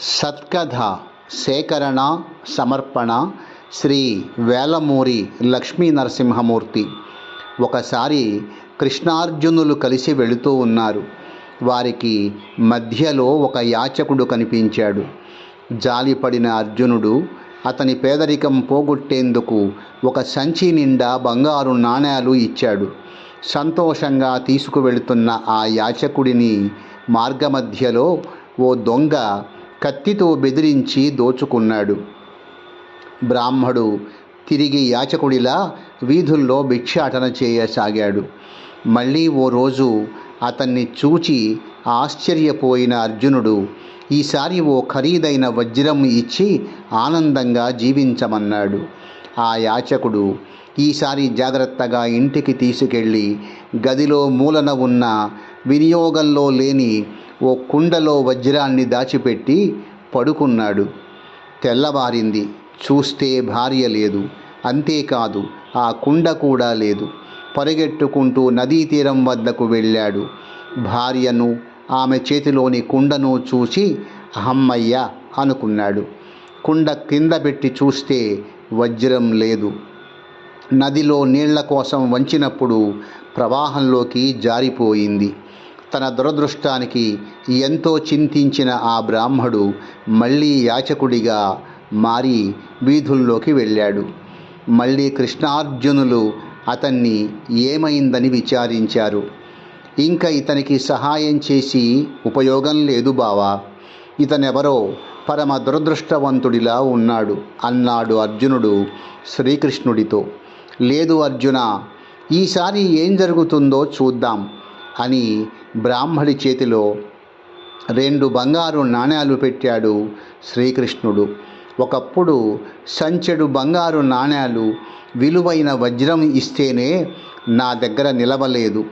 సత్కథ సేకరణ సమర్పణ శ్రీ వేలమూరి లక్ష్మీ నరసింహమూర్తి. ఒకసారి కృష్ణార్జునులు కలిసి వెళుతూ ఉన్నారు. వారికి మధ్యలో ఒక యాచకుడు కనిపించాడు. జాలిపడిన అర్జునుడు అతని పేదరికం పోగొట్టేందుకు ఒక సంచి నిండా బంగారు నాణేలు ఇచ్చాడు. సంతోషంగా తీసుకువెళుతున్న ఆ యాచకుడిని మార్గమధ్యలో ఓ దొంగ కత్తితో బెదిరించి దోచుకున్నాడు. బ్రాహ్మడు తిరిగి యాచకుడిలా వీధుల్లో భిక్షాటన చేయసాగాడు. మళ్ళీ ఓ రోజు అతన్ని చూచి ఆశ్చర్యపోయిన అర్జునుడు ఈసారి ఓ ఖరీదైన వజ్రం ఇచ్చి ఆనందంగా జీవించమన్నాడు. ఆ యాచకుడు ఈసారి జాగ్రత్తగా ఇంటికి తీసుకెళ్ళి గదిలో మూలన ఉన్న వినియోగంలో లేని ఓ కుండలో వజ్రాన్ని దాచిపెట్టి పడుకున్నాడు. తెల్లవారింది చూస్తే భార్య లేదు అంతేకాదు ఆ కుండ కూడా లేదు పరిగెట్టుకుంటూ నదీ తీరం వద్దకు వెళ్ళాడు. భార్యను ఆమె చేతిలోని కుండను చూసి అహమ్మయ్య అనుకున్నాడు. కుండ కింద పెట్టి చూస్తే వజ్రం లేదు. నదిలో నీళ్ళ కోసం వంచినప్పుడు ప్రవాహంలోకి జారిపోయింది. తన దురదృష్టానికి ఎంతో చింతించిన ఆ బ్రాహ్మడు మళ్ళీ యాచకుడిగా మారి వీధుల్లోకి వెళ్ళాడు. మళ్ళీ కృష్ణార్జునులు అతన్ని ఏమైందని విచారించారు. ఇంకా ఇతనికి సహాయం చేసి ఉపయోగం లేదు బావా. ఇతనెవరో పరమ దురదృష్టవంతుడిలా ఉన్నాడు అన్నాడు అర్జునుడు శ్రీకృష్ణుడితో. లేదు అర్జున ఈసారి ఏం జరుగుతుందో చూద్దాం అని బ్రాహ్మడి చేతిలో రెండు బంగారు నాణేలు పెట్టాడు శ్రీకృష్ణుడు. ఒకప్పుడు సంచెడు బంగారు నాణేలు విలువైన వజ్రం ఇస్తేనే నా దగ్గర నిలవలేదు.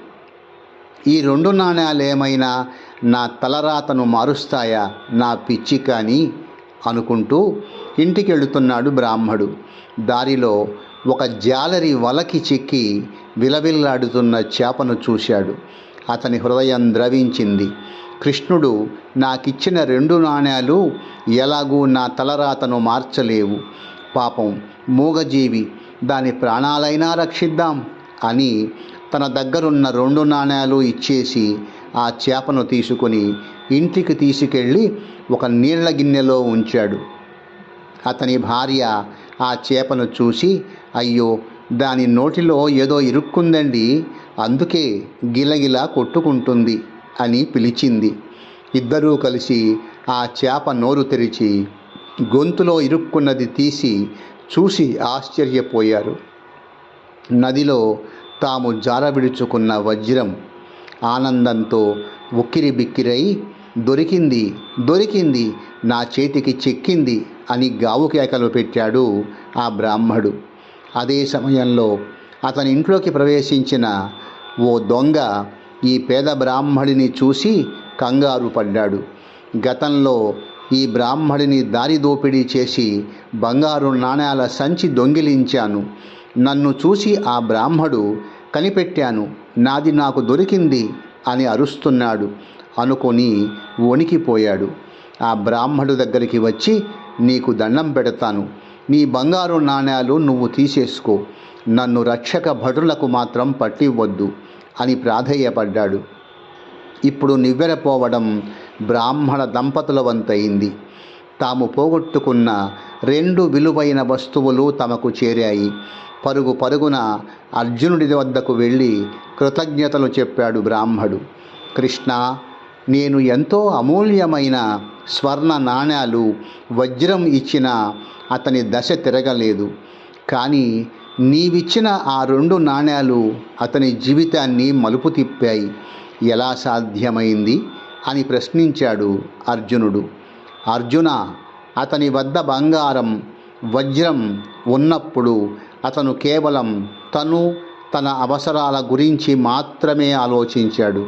ఈ రెండు నాణేలు ఏమైనా నా తలరాతను మారుస్తాయా? నా పిచ్చి కానీ అనుకుంటూ ఇంటికి వెళుతున్నాడు బ్రాహ్మడు. దారిలో ఒక జాలరి వలకి చిక్కి విలవిల్లాడుతున్న చేపను చూశాడు. అతని హృదయం ద్రవించింది. కృష్ణుడు నాకిచ్చిన రెండు నాణేలు ఎలాగూ నా తలరాతను మార్చలేవు. పాపం మూగజీవి దాని ప్రాణాలైనా రక్షిద్దాం అని తన దగ్గరున్న రెండు నాణేలు ఇచ్చేసి ఆ చేపను తీసుకొని ఇంటికి తీసుకెళ్ళి ఒక నీళ్ళ గిన్నెలో ఉంచాడు. అతని భార్య ఆ చేపను చూసి అయ్యో దాని నోటిలో ఏదో ఇరుక్కుందండి. అందుకే గిలగిలా కొట్టుకుంటుంది అని పిలిచింది. ఇద్దరూ కలిసి ఆ చేప నోరు తెరిచి గొంతులో ఇరుక్కున్నది తీసి చూసి ఆశ్చర్యపోయారు. నదిలో తాము జారవిడుచుకున్న వజ్రం ఆనందంతో ఉక్కిరి బిక్కిరై దొరికింది దొరికింది నా చేతికి చెక్కింది అని గావు కేకలు పెట్టాడు ఆ బ్రాహ్మడు. అదే సమయంలో అతని ఇంట్లోకి ప్రవేశించిన ఓ దొంగ ఈ పేద బ్రాహ్మడిని చూసి కంగారు పడ్డాడు. గతంలో ఈ బ్రాహ్మడిని దారి దోపిడీ చేసి బంగారు నాణేల సంచి దొంగిలించాను. నన్ను చూసి ఆ బ్రాహ్మడు కనిపెట్టాను. నాది నాకు దొరికింది అని అరుస్తున్నాడు. అనుకొని వణికిపోయాడు. ఆ బ్రాహ్మడు దగ్గరికి వచ్చి నీకు దండం పెడతాను. నీ బంగారు నాణేలు నువ్వు తీసేసుకో. నన్ను రక్షక భటులకు మాత్రం పట్టివ్వద్దు అని ప్రాధేయపడ్డాడు. ఇప్పుడు నివ్వెరపోవడం బ్రాహ్మణ దంపతుల వంతయింది. తాము పోగొట్టుకున్న రెండు విలువైన వస్తువులు తమకు చేరాయి. పరుగు పరుగున అర్జునుడి వద్దకు వెళ్ళి కృతజ్ఞతలు చెప్పాడు బ్రాహ్మడు. కృష్ణ నేను ఎంతో అమూల్యమైన స్వర్ణ నాణేలు వజ్రం ఇచ్చిన అతని దశ తిరగలేదు. కానీ నీవిచ్చిన ఆ రెండు నాణ్యాలు అతని జీవితాన్ని మలుపు తిప్పాయి. ఎలా సాధ్యమైంది? అని ప్రశ్నించాడు అర్జునుడు. అర్జున అతని వద్ద బంగారం వజ్రం ఉన్నప్పుడు అతను కేవలం తను తన అవసరాల గురించి మాత్రమే ఆలోచించాడు.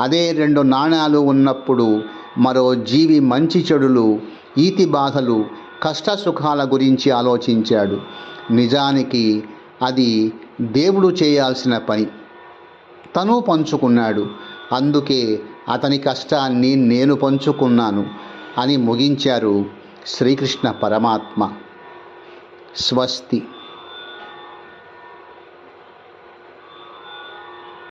అదే రెండు నాణాలు ఉన్నప్పుడు మరో జీవి మంచి చెడులు ఈతి బాధలు కష్ట సుఖాల గురించి ఆలోచించాడు. నిజానికి అది దేవుడు చేయాల్సిన పని. తను పంచుకున్నాడు. అందుకే అతని కష్టాన్ని నేను పంచుకున్నాను అని ముగించారు శ్రీకృష్ణ పరమాత్మ. స్వస్తి.